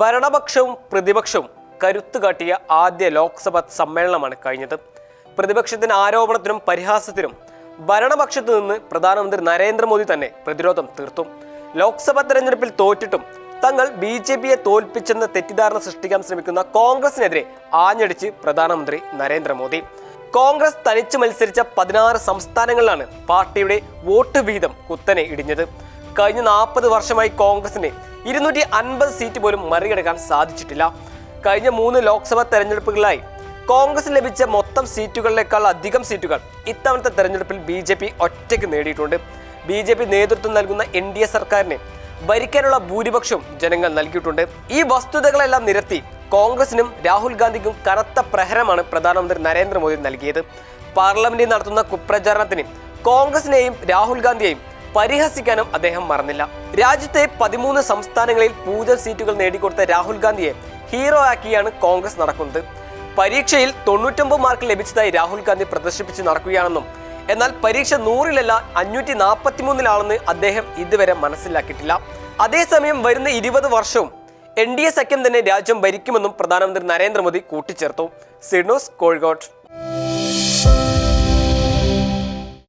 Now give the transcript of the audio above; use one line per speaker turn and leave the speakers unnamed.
ഭരണപക്ഷവും പ്രതിപക്ഷവും കരുത്തു കാട്ടിയ ആദ്യ ലോക്സഭാ സമ്മേളനമാണ് കഴിഞ്ഞത് പ്രതിപക്ഷത്തിന് ആരോപണത്തിനും പരിഹാസത്തിനും ഭരണപക്ഷത്തു നിന്ന് പ്രധാനമന്ത്രി നരേന്ദ്രമോദി തന്നെ പ്രതിരോധം തീർത്തു ലോക്സഭാ തെരഞ്ഞെടുപ്പിൽ തോറ്റിട്ടും തങ്ങൾ ബി ജെ പിയെ തോൽപ്പിച്ചെന്ന് തെറ്റിദ്ധാരണ സൃഷ്ടിക്കാൻ ശ്രമിക്കുന്ന കോൺഗ്രസിനെതിരെ ആഞ്ഞടിച്ച് പ്രധാനമന്ത്രി നരേന്ദ്രമോദി കോൺഗ്രസ് തനിച്ചു മത്സരിച്ച പതിനാറ് സംസ്ഥാനങ്ങളിലാണ് പാർട്ടിയുടെ വോട്ട് വീതം കുത്തനെ ഇടിഞ്ഞത് കഴിഞ്ഞ നാൽപ്പത് വർഷമായി കോൺഗ്രസിനെ ഇരുന്നൂറ്റി അൻപത് സീറ്റ് പോലും മറികടക്കാൻ സാധിച്ചിട്ടില്ല കഴിഞ്ഞ മൂന്ന് ലോക്സഭാ തെരഞ്ഞെടുപ്പുകളിലായി കോൺഗ്രസ് ലഭിച്ച മൊത്തം സീറ്റുകളിലേക്കാൾ അധികം സീറ്റുകൾ ഇത്തവണത്തെ തെരഞ്ഞെടുപ്പിൽ ബി ജെ പി ഒറ്റയ്ക്ക് നേടിയിട്ടുണ്ട് ബി ജെ പി നേതൃത്വം നൽകുന്ന എൻ ഡി എ സർക്കാരിനെ ഭരിക്കാനുള്ള ഭൂരിപക്ഷം ജനങ്ങൾ നൽകിയിട്ടുണ്ട് ഈ വസ്തുതകളെല്ലാം നിരത്തി കോൺഗ്രസിനും രാഹുൽ ഗാന്ധിക്കും കനത്ത പ്രഹരമാണ് പ്രധാനമന്ത്രി നരേന്ദ്രമോദി നൽകിയത് പാർലമെന്റിൽ നടത്തുന്ന കുപ്രചാരണത്തിന് കോൺഗ്രസിനെയും രാഹുൽ ഗാന്ധിയെയും പരിഹസിക്കാനും അദ്ദേഹം മറന്നില്ല രാജ്യത്തെ പതിമൂന്ന് സംസ്ഥാനങ്ങളിൽ പൂജൽ സീറ്റുകൾ നേടിക്കൊടുത്ത രാഹുൽ ഗാന്ധിയെ ഹീറോ ആക്കിയാണ് കോൺഗ്രസ് നടക്കുന്നത് പരീക്ഷയിൽ തൊണ്ണൂറ്റൊമ്പത് മാർക്ക് ലഭിച്ചതായി രാഹുൽ ഗാന്ധി പ്രദർശിപ്പിച്ച് നടക്കുകയാണെന്നും എന്നാൽ പരീക്ഷ നൂറിലല്ല അഞ്ഞൂറ്റി നാൽപ്പത്തിമൂന്നിലാണെന്ന് അദ്ദേഹം ഇതുവരെ മനസ്സിലാക്കിയിട്ടില്ല അതേസമയം വരുന്ന ഇരുപത് വർഷവും എൻ ഡി എ സഖ്യം തന്നെ രാജ്യം ഭരിക്കുമെന്നും പ്രധാനമന്ത്രി നരേന്ദ്രമോദി കൂട്ടിച്ചേർത്തു സിഡ്നോസ് കോഴിക്കോട്